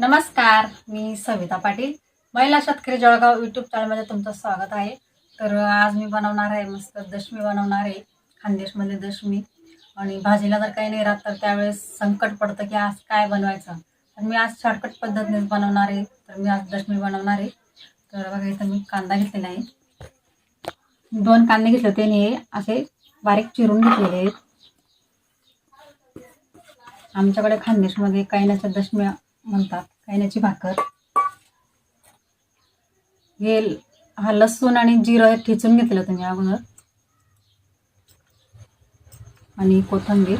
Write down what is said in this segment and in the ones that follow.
नमस्कार मी सविता पाटील. महिला शेतकरी जळगाव यूट्यूब चॅनलमध्ये तुमचं स्वागत आहे. तर आज मी बनवणार आहे मस्त दशमी बनवणार आहे खानदेशमध्ये दशमी. आणि भाजीला जर काही नाही राहत तर त्यावेळेस संकट पडतं की आज काय बनवायचं. तर मी आज शॉर्टकट पद्धतीनेच बनवणार आहे. तर मी आज दशमी बनवणार आहे. तर बघा इथं मी कांदा घेतलेला आहे. दोन कांदे घेतले होते आणि हे असे बारीक चिरून घेतलेले आहेत. आमच्याकडे खानदेशमध्ये कैनाच्या दशम्या म्हणतात. कैन्याची भाकर. हे हा लसूण आणि जिरं ठेचून घेतलं तुम्ही अगोदर. आणि कोथिंबीर.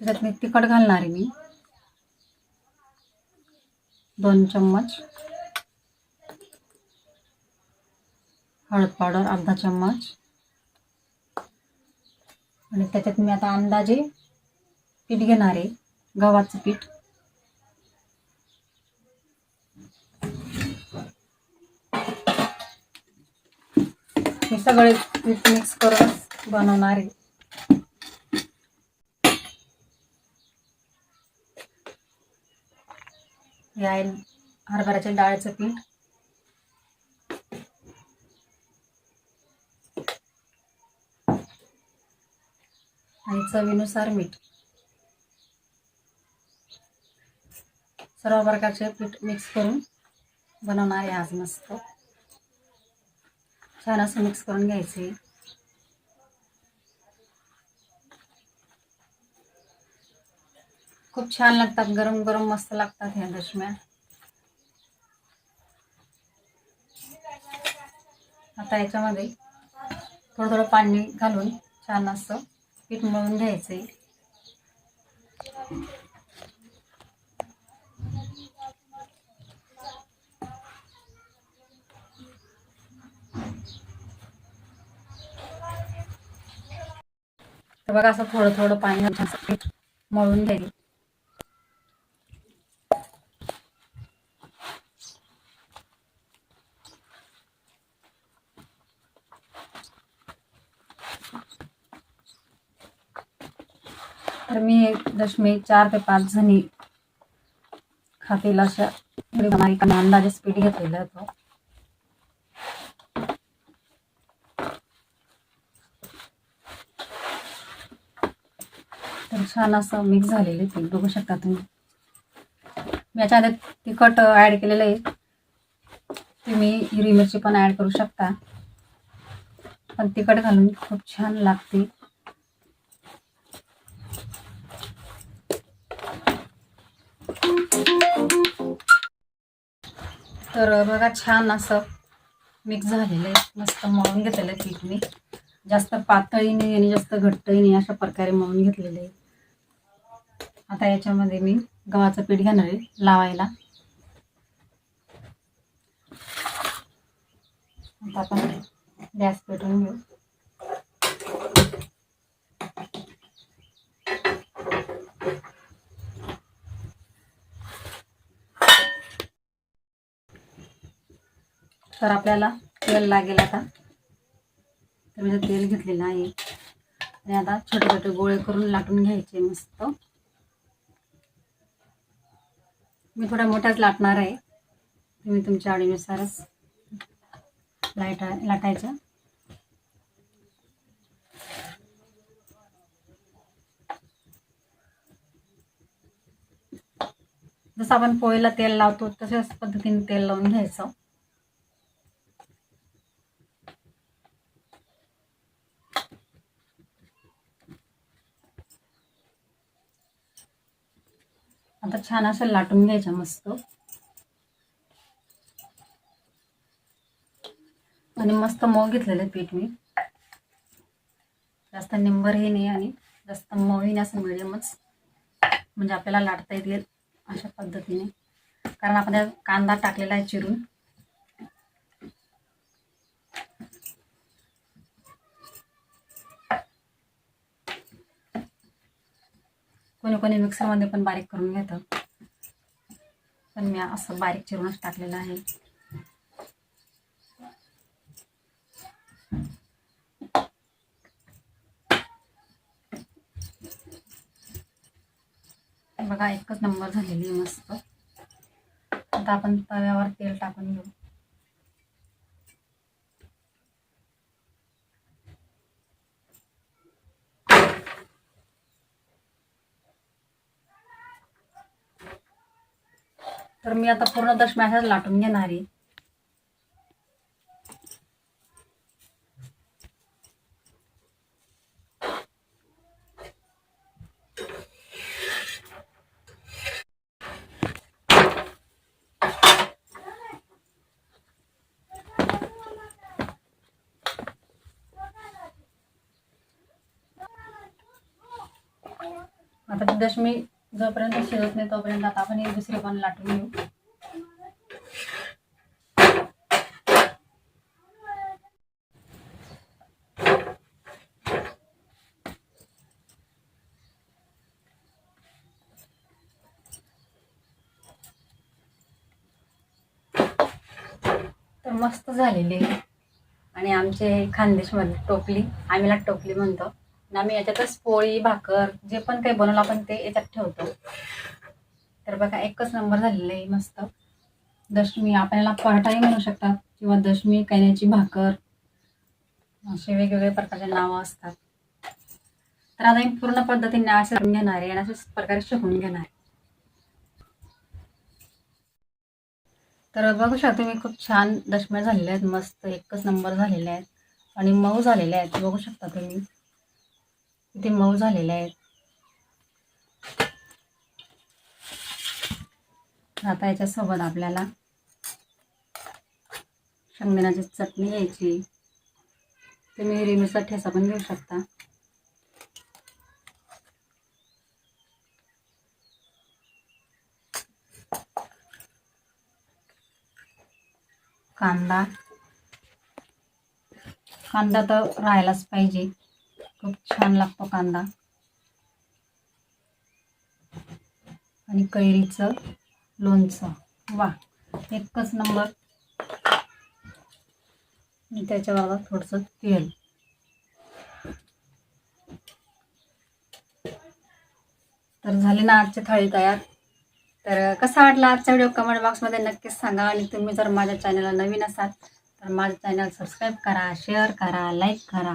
त्याच्यात मी तिखट घालणार आहे मी. दोन चम्मच. हळद पावडर अर्धा चम्मच. आणि त्याच्यात मी आता अंदाजे पीठ घेणार आहे गव्हाचं पीठ. हे सगळे पीठ मिक्स करून बनवणार आहे. हे आहे हरभऱ्याच्या डाळीचं पीठ. आणि चवीनुसार मीठ. सर्व प्रकारचे पीठ मिक्स करून बनवणार आहे आज मस्त. छान असं मिक्स करून घ्यायचे. खूप छान लागतात गरम गरम मस्त लागतात ह्या दशम्या. आता याच्यामध्ये थोडं थोडं पाणी घालून छान असं पीठ मळून घ्यायचंय. तर बघा असं थोडं थोडं पाणी पीठ मळून घ्यायचं. तर मी दशमी चार ते पाच जणी खातील अशा एका अंदाजे स्पीड घेतलेला आहे तो. तर छान असं मिक्स झालेले ते बघू शकता तुम्ही. मी याच्यामध्ये तिखट ॲड केलेलं आहे. तुम्ही हिरवी मिरची पण ॲड करू शकता. पण तिखट घालून खूप छान लागते. तर बघा छान असं मिक्स झालेलं आहे. मस्त मळून घेतलेलं आहे पीठ मी. जास्त पातळी नाही आणि जास्त घट्टही नाही अशा प्रकारे मळून घेतलेलं आहे. आता याच्यामध्ये मी गव्हाचं पीठ घेणार आहे लावायला. आता आपण गॅस पेटवून घेऊ. तर आपल्याला तेल लागेल आता. तर मी तेल घेतलेलं आहे. आणि आता छोटे छोटे गोळे करून लाटून घ्यायचे मस्त. मी थोड्या मोठ्याच लाटणार आहे. तुम्ही तुमच्या आवडीनुसारच लाटा लाटायच्या जसं आपण पोळीला तेल लावतो तशाच पद्धतीने तेल लावून घ्यायचं. आता छान असं लाटून घ्यायचं मस्त. आणि मस्त मऊ घेतलेलं पीठ मी. जास्त निंबरही नाही आणि जास्त मऊही नाही असं मिडियमच म्हणजे आपल्याला लाटता येतील अशा पद्धतीने. कारण आपण कांदा टाकलेला आहे चिरून. कोणी कोणी मिक्सरमध्ये पण बारीक करून घेतं. पण मी असं बारीक चिरूनच टाकलेलं आहे. बघा एकच नंबर झालेली मस्त. आता आपण तव्यावर तेल टाकून घेऊ. तर मी आता पूर्ण दशम्या अशाच लाटून घेणार आहे. आता ती दशमी जोपर्यंत शिजत नाही तोपर्यंत आता आपण एक दुसरे पण लाटून घेऊ. तर मस्त झालेली आणि आमचे खानदेशमध्ये टोपली आम्हीला टोपली म्हणतो. ना मी याच्यातच पोळी भाकर जे पण काही बनवलं आपण ते याच्यात ठेवतो. तर बघा एकच नंबर झालेलं आहे मस्त. दशमी आपण याला पराठाही म्हणू शकतात किंवा दशमी कैन्याची भाकर असे वेगवेगळे प्रकारचे नावं असतात. तर आता मी पूर्ण पद्धतीने असे करून घेणार आहे आणि अशाच प्रकारे शिकून घेणार आहे. तर बघू शकता तुम्ही खूप छान दशम्या झालेल्या आहेत मस्त एकच नंबर झालेले आहेत. आणि मऊ झालेले आहेत बघू शकता तुम्ही. ते मऊ झालेले आहेत. आता याच्यासोबत आपल्याला शेंगदाण्याची चटणी घ्यायची. तुम्ही रेमीचा ठेसा पण घेऊ शकता. कांदा. कांदा तर राहायलाच पाहिजे. खूप छान लागतो कांदा. आणि कैरीचं लोणचं. वा एकच नंबर. आणि त्याच्यावर थोडंसं तेल. तर झाली ना आजची थाळी तयार. तर कसा वाटला आजचा व्हिडिओ कमेंट बॉक्समध्ये नक्कीच सांगा आणि तुम्ही जर माझ्या चॅनलला नवीन असाल तर माझं चॅनल सबस्क्राईब करा शेअर करा लाईक करा.